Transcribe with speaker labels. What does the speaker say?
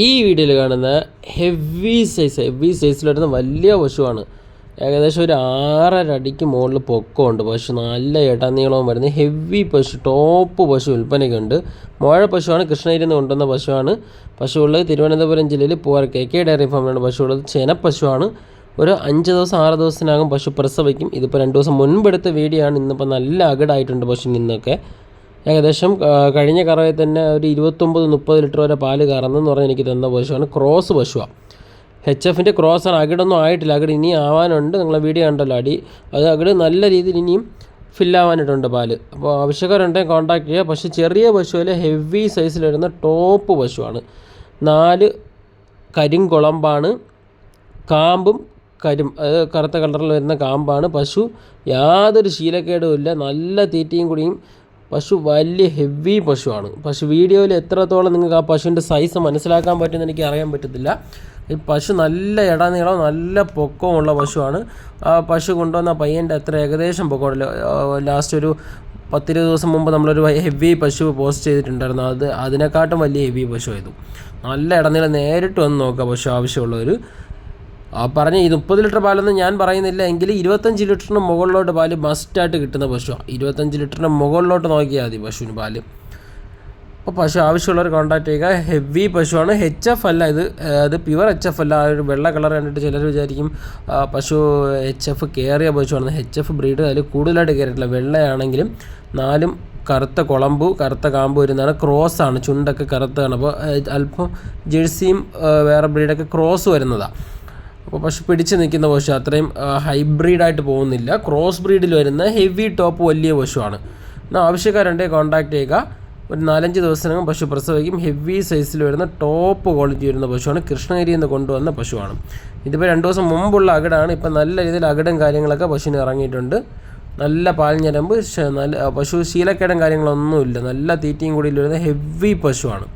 Speaker 1: ഈ വീഡിയോയിൽ കാണുന്ന ഹെവി സൈസ് ഹെവി സൈസിൽ വരുന്ന വലിയ പശുവാണ്. ഏകദേശം ഒരു ആറര അടിക്ക് മുകളിൽ പൊക്കമുണ്ട്. പശു നല്ല ഇടനീളവും വരുന്ന ഹെവി പശു ടോപ്പ് പശു വിൽപ്പനയ്ക്കുണ്ട്. മോഴ പശുവാണ് കൃഷ്ണഗിരിയിൽ നിന്ന് കൊണ്ടുവന്ന പശുവാണ്. പശുവുള്ളത് തിരുവനന്തപുരം ജില്ലയിൽ പൂവാർ കെ കെ ഡയറി ഫാമിലാണ്. പശുവുള്ളത് ചെനപ്പശുവാണ് ഒരു അഞ്ച് ദിവസം ആറ് ദിവസത്തിനകം പശു പ്രസവിക്കും. ഇതിപ്പോൾ രണ്ട് ദിവസം മുൻപെടുത്ത വീഡിയോ ആണ്. ഇന്നിപ്പോൾ നല്ല അകടായിട്ടുണ്ട് പശു നിന്നൊക്കെ. ഏകദേശം കഴിഞ്ഞ കറവയിൽ തന്നെ ഒരു ഇരുപത്തൊമ്പത് മുപ്പത് ലിറ്റർ വരെ പാൽ കറന്നെന്ന് പറഞ്ഞ് എനിക്ക് തന്ന പശുവാണ് ക്രോസ് പശുവാണ് എച്ച് എഫിന്റെ ആണ്. അകിടൊന്നും ആയിട്ടില്ല. അകിട് ഇനി ആവാനുണ്ട്. നിങ്ങളെ വീഡിയോ കണ്ടല്ലോ അടി. അത് അകിട് നല്ല രീതിയിൽ ഇനിയും ഫില്ലാവാനായിട്ടുണ്ട് പാൽ. അപ്പോൾ ആവശ്യക്കാരുണ്ടെങ്കിൽ കോൺടാക്ട് ചെയ്യുക. പക്ഷേ ചെറിയ പശുവിൽ ഹെവി സൈസിൽ വരുന്ന ടോപ്പ് പശുവാണ്. നാല് കരിങ്കുളമ്പാണ് കാമ്പും കരിം അത് കറുത്ത കളറിൽ വരുന്ന കാമ്പാണ്. പശു യാതൊരു ശീലക്കേടും ഇല്ല. നല്ല തീറ്റയും കൂടിയും പശു വലിയ ഹെവി പശുവാണ്. പശു വീഡിയോയിൽ എത്രത്തോളം നിങ്ങൾക്ക് ആ പശുവിന്റെ സൈസ് മനസ്സിലാക്കാൻ പറ്റുമെന്ന് എനിക്ക് അറിയാൻ പറ്റത്തില്ല. ഈ പശു നല്ല ഇടനീളം നല്ല പൊക്കമുള്ള പശുവാണ്. ആ പശു കൊണ്ടുവന്ന പയ്യന്റെ അത്ര ഏകദേശം പൊക്കമുള്ള ലാസ്റ്റ് ഒരു പത്തിരുപത് ദിവസം മുമ്പ് നമ്മളൊരു ഹെവി പശു പോസ്റ്റ് ചെയ്തിട്ടുണ്ടായിരുന്നു. അത് അതിനെക്കാട്ടും വലിയ ഹെവി പശു ആയിരുന്നു നല്ല ഇടനീളം നേരിട്ട് വന്ന് നോക്കുക പശു ആവശ്യമുള്ളവർ ആ പറഞ്ഞ ഈ മുപ്പത് ലിറ്റർ പാലൊന്നും ഞാൻ പറയുന്നില്ല. എങ്കിൽ ഇരുപത്തഞ്ച് ലിറ്ററിന് മുകളിലോട്ട് പാൽ മസ്റ്റായിട്ട് കിട്ടുന്ന പശുവാണ് ഇരുപത്തഞ്ച് ലിറ്ററിന് മുകളിലോട്ട് നോക്കിയാൽ മതി പശുവിന് പാൽ. അപ്പോൾ പശു ആവശ്യമുള്ളവർ കോൺടാക്ട് ചെയ്യുക. ഹെവി പശുവാണ്. എച്ച് എഫ് അല്ല ഇത്. അത് പ്യുവർ എച്ച് എഫ് അല്ല. ആ ഒരു വെള്ള കളർ കണ്ടിട്ട് ചിലർ വിചാരിക്കും പശു എച്ച് എഫ് കയറിയ പശുവാണ് എച്ച് എഫ് ബ്രീഡ് അതിൽ കൂടുതലായിട്ട് കയറിയിട്ടില്ല വെള്ളയാണെങ്കിലും നാലും കറുത്ത കുളമ്പു കറുത്ത കാമ്പ് വരുന്നതാണ്. ക്രോസ് ആണ്. ചുണ്ടൊക്കെ കറുത്താണ് അപ്പോൾ അല്പം ജേഴ്സിയും വേറെ ബ്രീഡൊക്കെ ക്രോസ് വരുന്നതാണ് അപ്പോൾ പശു പിടിച്ച് നിൽക്കുന്ന പശു അത്രയും ഹൈബ്രിഡായിട്ട് പോകുന്നില്ല. ക്രോസ് ബ്രീഡിൽ വരുന്ന ഹെവി ടോപ്പ് വലിയ പശുവാണ്. എന്നാൽ ആവശ്യക്കാരുണ്ടെങ്കിൽ കോൺടാക്ട് ചെയ്യുക. ഒരു നാലഞ്ച് ദിവസത്തിനകം പശു പ്രസവിക്കും. ഹെവി സൈസിൽ വരുന്ന ടോപ്പ് ക്വാളിറ്റി വരുന്ന പശുവാണ്. കൃഷ്ണഗിരിയിൽ നിന്ന് കൊണ്ടുവന്ന പശുവാണ്. ഇതിപ്പോൾ രണ്ട് ദിവസം മുമ്പുള്ള അകിടാണ്. ഇപ്പം നല്ല രീതിയിൽ അകിടും കാര്യങ്ങളൊക്കെ പശുവിന് ഇറങ്ങിയിട്ടുണ്ട്. നല്ല പാൽഞ്ഞരമ്പ് ഞരമ്പ് നല്ല പശു ശീലക്കേടും കാര്യങ്ങളൊന്നുമില്ല. നല്ല തീറ്റയും കൂടി വരുന്ന ഹെവി പശുവാണ്.